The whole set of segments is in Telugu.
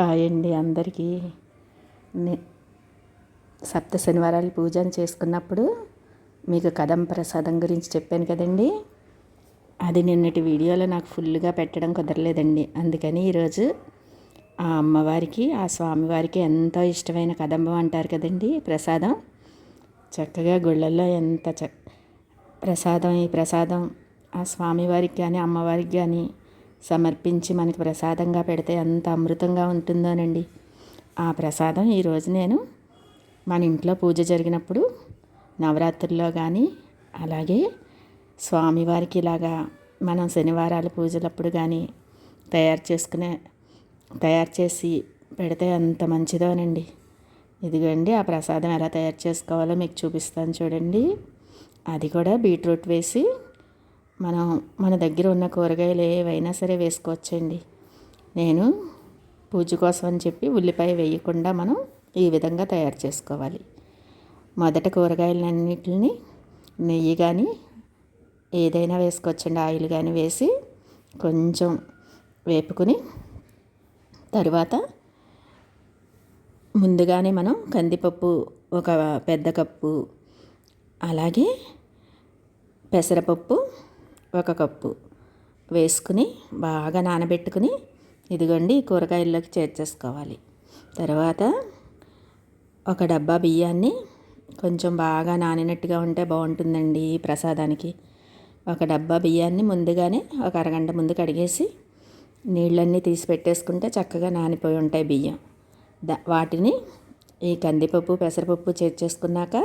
హాయ్ అండి అందరికీ సప్త శనివారాలు పూజను చేసుకున్నప్పుడు మీకు కదం ప్రసాదం గురించి చెప్పాను కదండి. అది నిన్నటి వీడియోలో నాకు ఫుల్గా పెట్టడం కుదరలేదండి. అందుకని ఈరోజు ఆ అమ్మవారికి ఆ స్వామివారికి ఎంతో ఇష్టమైన కదంబం అంటారు కదండి ప్రసాదం. చక్కగా గుళ్ళల్లో ఎంత చ ప్రసాదం ఈ ప్రసాదం ఆ స్వామివారికి కానీ అమ్మవారికి కానీ సమర్పించి మనకి ప్రసాదంగా పెడితే ఎంత అమృతంగా ఉంటుందోనండి. ఆ ప్రసాదం ఈరోజు నేను మన ఇంట్లో పూజ జరిగినప్పుడు నవరాత్రుల్లో కానీ అలాగే స్వామివారికి ఇలాగా మనం శనివారాల పూజలప్పుడు కానీ తయారు చేసుకునే తయారు చేసి పెడితే అంత మంచిదోనండి. ఇదిగోండి ఆ ప్రసాదం ఎలా తయారు చేసుకోవాలో మీకు చూపిస్తాను చూడండి. అది కూడా బీట్రూట్ వేసి మనం మన దగ్గర ఉన్న కూరగాయలు ఏవైనా సరే వేసుకోవచ్చండి. నేను పూజ కోసం అని చెప్పి ఉల్లిపాయ వేయకుండా మనం ఈ విధంగా తయారు చేసుకోవాలి. మొదట కూరగాయలన్నింటిని నెయ్యి కానీ ఏదైనా వేసుకోవచ్చండి. ఆయిల్ కానీ వేసి కొంచెం వేపుకుని తరువాత ముందుగానే మనం కందిపప్పు ఒక పెద్ద కప్పు అలాగే పెసరపప్పు ఒక కప్పు వేసుకుని బాగా నానబెట్టుకుని ఇదిగోండి కూరగాయల్లోకి చేర్చేసుకోవాలి. తర్వాత ఒక డబ్బా బియ్యాన్ని కొంచెం బాగా నానినట్టుగా ఉంటే బాగుంటుందండి ప్రసాదానికి. ఒక డబ్బా బియ్యాన్ని ముందుగానే ఒక అరగంట ముందు కడిగేసి నీళ్ళన్నీ తీసి పెట్టేసుకుంటే చక్కగా నానిపోయి ఉంటాయి బియ్యం. ద వాటిని ఈ కందిపప్పు పెసరపప్పు చేర్చేసుకున్నాక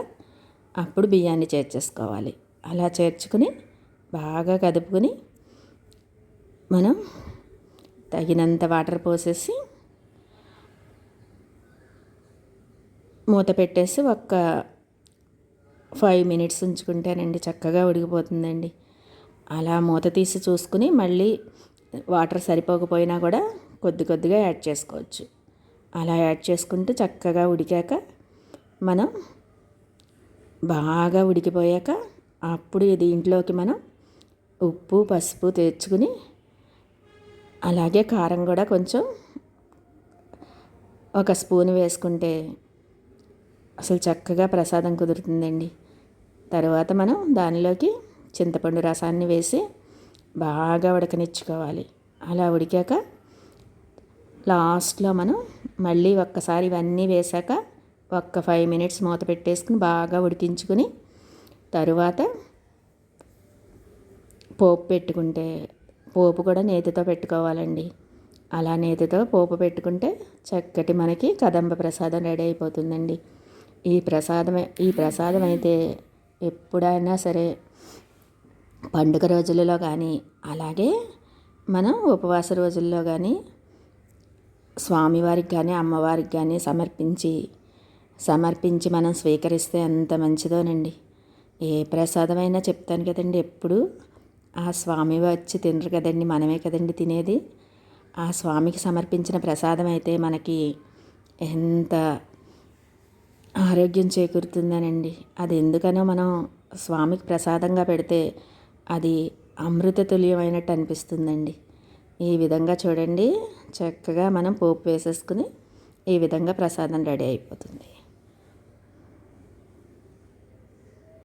అప్పుడు బియ్యాన్ని చేర్చేసుకోవాలి. అలా చేర్చుకుని బాగా కదుపుకొని మనం తగినంత వాటర్ పోసేసి మూత పెట్టేసి ఒక్క ఫైవ్ మినిట్స్ ఉంచుకుంటేనండి చక్కగా ఉడికిపోతుందండి. అలా మూత తీసి చూసుకుని మళ్ళీ వాటర్ సరిపోకపోయినా కూడా కొద్ది కొద్దిగా యాడ్ చేసుకోవచ్చు. అలా యాడ్ చేసుకుంటూ చక్కగా ఉడికాక మనం బాగా ఉడికిపోయాక అప్పుడు దీంట్లోకి మనం ఉప్పు పసుపు తెచ్చుకుని అలాగే కారం కూడా కొంచెం ఒక స్పూన్ వేసుకుంటే అసలు చక్కగా ప్రసాదం కుదురుతుందండి. తర్వాత మనం దానిలోకి చింతపండు రసాన్ని వేసి బాగా ఉడకనిచ్చుకోవాలి. అలా ఉడికాక లాస్ట్లో మనం మళ్ళీ ఒక్కసారి ఇవన్నీ వేసాక ఒక్క ఫైవ్ మినిట్స్ మూత పెట్టేసుకుని బాగా ఉడికించుకుని తరువాత పోపు పెట్టుకుంటే పోపు కూడా నేతితో పెట్టుకోవాలండి. అలా నేతితో పోపు పెట్టుకుంటే చక్కటి మనకి కదంబ ప్రసాదం రెడీ అయిపోతుందండి. ఈ ప్రసాదం ఈ ప్రసాదం అయితే ఎప్పుడైనా సరే పండుగ రోజులలో కానీ అలాగే మనం ఉపవాస రోజుల్లో కానీ స్వామివారికి కానీ అమ్మవారికి కానీ సమర్పించి సమర్పించి మనం స్వీకరిస్తే అంత మంచిదోనండి. ఏ ప్రసాదమైనా చెప్తాను కదండి ఎప్పుడు. ఆ స్వామి వచ్చి తినరు కదండి మనమే కదండి తినేది. ఆ స్వామికి సమర్పించిన ప్రసాదం అయితే మనకి ఎంత ఆరోగ్యం చేకూరుతుందనండి. అది ఎందుకనో మనం స్వామికి ప్రసాదంగా పెడితే అది అమృత తుల్యమైనట్టు అనిపిస్తుందండి. ఈ విధంగా చూడండి చక్కగా మనం పోపు వేసేసుకుని ఈ విధంగా ప్రసాదం రెడీ అయిపోతుంది.